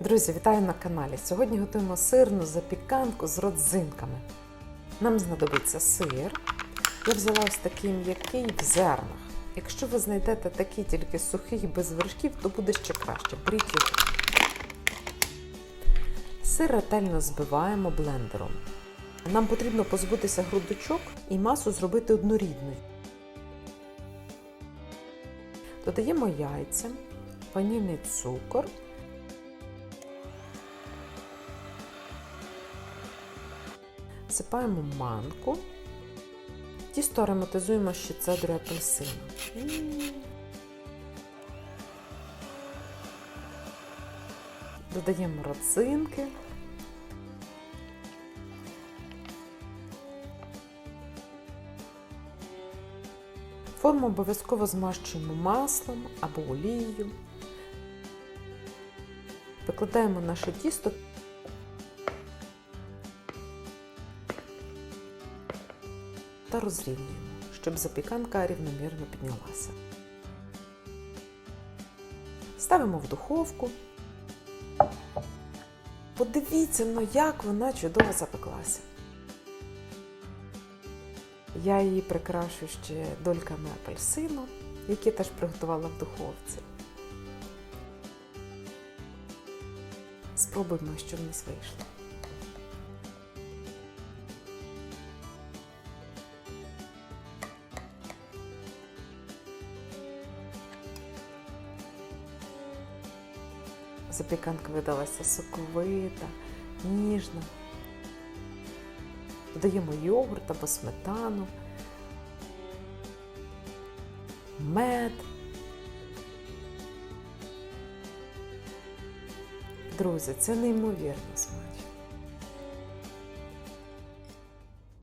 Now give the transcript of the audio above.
Друзі, вітаю на каналі. Сьогодні готуємо сирну запіканку з родзинками. Нам знадобиться сир. Я взяла ось такий м'який в зернах. Якщо ви знайдете такий тільки сухий без вершків, то буде ще краще. Беріть його. Сир ретельно збиваємо блендером. Нам потрібно позбутися грудочок і масу зробити однорідною. Додаємо яйця, ванільний цукор. Всипаємо манку. Тісто ароматизуємо ще цедрою апельсину. Додаємо родзинки. Форму обов'язково змащуємо маслом або олією. Викладаємо наше тісто та розрівнюємо, щоб запіканка рівномірно піднялася. Ставимо в духовку. Подивіться, ну як вона чудово запеклася. Я її прикрашу ще дольками апельсину, які теж приготувала в духовці. Спробуємо, що в нас вийшло. Запіканка видалася соковита, ніжна. Додаємо йогурт або сметану, мед. Друзі, це неймовірно смачно.